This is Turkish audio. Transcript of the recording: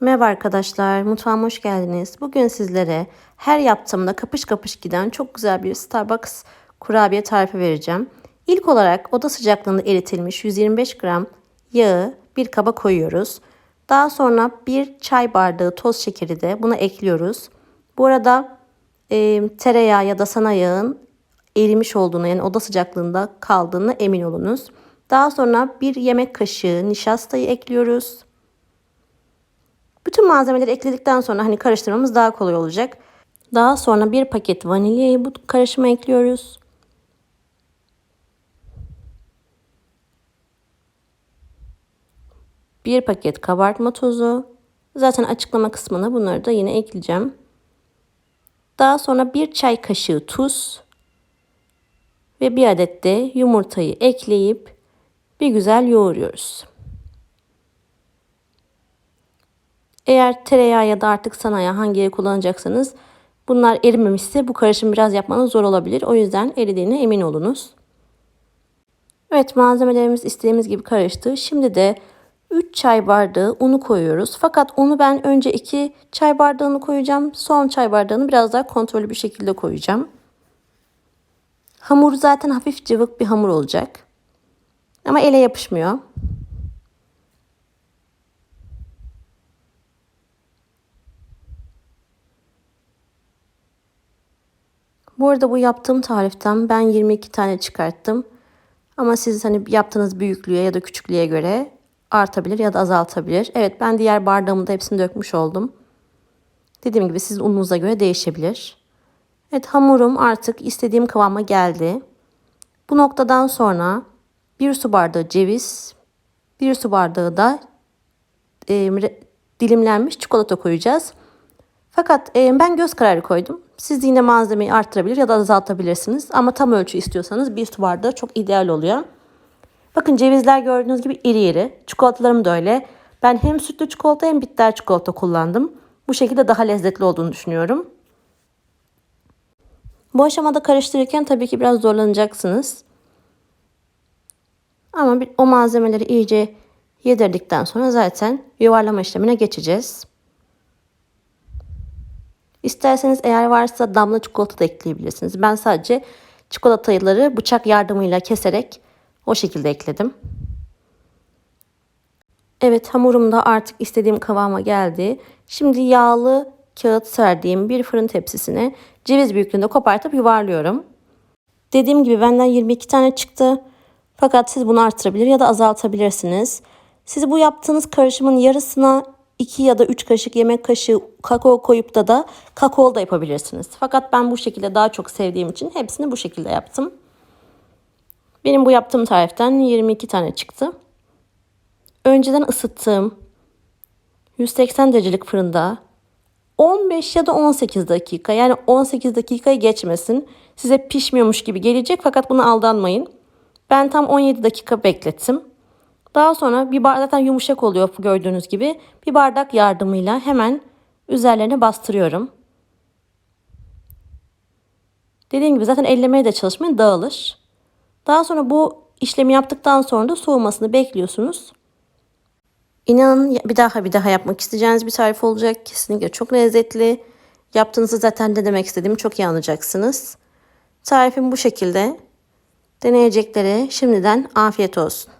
Merhaba arkadaşlar, mutfağıma hoş geldiniz. Bugün sizlere her yaptığımda kapış kapış giden çok güzel bir Starbucks kurabiye tarifi vereceğim. İlk olarak oda sıcaklığında eritilmiş 125 gram yağı bir kaba koyuyoruz. Daha sonra bir çay bardağı toz şekeri de buna ekliyoruz. Bu arada e, tereyağı ya da sana yağın erimiş olduğunu yani oda sıcaklığında kaldığını emin olunuz. Daha sonra bir yemek kaşığı nişastayı ekliyoruz. Bütün malzemeleri ekledikten sonra hani karıştırmamız daha kolay olacak. Daha sonra bir paket vanilyayı bu karışıma ekliyoruz. Bir paket kabartma tozu. Zaten açıklama kısmına bunları da yine ekleyeceğim. Daha sonra bir çay kaşığı tuz ve bir adet de yumurtayı ekleyip bir güzel yoğuruyoruz. Eğer tereyağı ya da artık sanayi hangi yağı kullanacaksanız bunlar erimemişse bu karışım biraz yapmanız zor olabilir. O yüzden eridiğine emin olunuz. Evet malzemelerimiz istediğimiz gibi karıştı. Şimdi de 3 çay bardağı unu koyuyoruz. Fakat unu ben önce 2 çay bardağını koyacağım. Son çay bardağını biraz daha kontrollü bir şekilde koyacağım. Hamur zaten hafif cıvık bir hamur olacak. Ama ele yapışmıyor. Bu arada bu yaptığım tariften ben 22 tane çıkarttım. Ama siz hani yaptığınız büyüklüğe ya da küçüklüğe göre artabilir ya da azaltabilir. Evet ben diğer bardağımı da hepsini dökmüş oldum. Dediğim gibi sizin ununuza göre değişebilir. Evet hamurum artık istediğim kıvama geldi. Bu noktadan sonra bir su bardağı ceviz, bir su bardağı da e, dilimlenmiş çikolata koyacağız. Fakat e, ben göz kararı koydum. Siz yine malzemeyi arttırabilir ya da azaltabilirsiniz. Ama tam ölçü istiyorsanız bir su bardağı çok ideal oluyor. Bakın cevizler gördüğünüz gibi iri iri. Çikolatalarım da öyle. Ben hem sütlü çikolata hem bitter çikolata kullandım. Bu şekilde daha lezzetli olduğunu düşünüyorum. Bu aşamada karıştırırken tabii ki biraz zorlanacaksınız. Ama o malzemeleri iyice yedirdikten sonra zaten yuvarlama işlemine geçeceğiz. İsterseniz eğer varsa damla çikolata da ekleyebilirsiniz. Ben sadece çikolatayları bıçak yardımıyla keserek o şekilde ekledim. Evet hamurum da artık istediğim kıvama geldi. Şimdi yağlı kağıt serdiğim bir fırın tepsisine ceviz büyüklüğünde kopartıp yuvarlıyorum. Dediğim gibi benden 22 tane çıktı. Fakat siz bunu artırabilir ya da azaltabilirsiniz. Siz bu yaptığınız karışımın yarısına 2 ya da 3 kaşık yemek kaşığı kakao koyup da da kakao da yapabilirsiniz. Fakat ben bu şekilde daha çok sevdiğim için hepsini bu şekilde yaptım. Benim bu yaptığım tariften 22 tane çıktı. Önceden ısıttığım 180 derecelik fırında 15 ya da 18 dakika yani 18 dakikayı geçmesin. Size pişmiyormuş gibi gelecek fakat buna aldanmayın. Ben tam 17 dakika beklettim. Daha sonra bir bardak zaten yumuşak oluyor gördüğünüz gibi. Bir bardak yardımıyla hemen üzerlerine bastırıyorum. Dediğim gibi zaten ellemeye de çalışmayın dağılır. Daha sonra bu işlemi yaptıktan sonra da soğumasını bekliyorsunuz. İnanın bir daha bir daha yapmak isteyeceğiniz bir tarif olacak. Kesinlikle çok lezzetli. Yaptığınızı zaten ne demek istediğimi çok iyi anlayacaksınız. Tarifim bu şekilde. Deneyeceklere şimdiden afiyet olsun.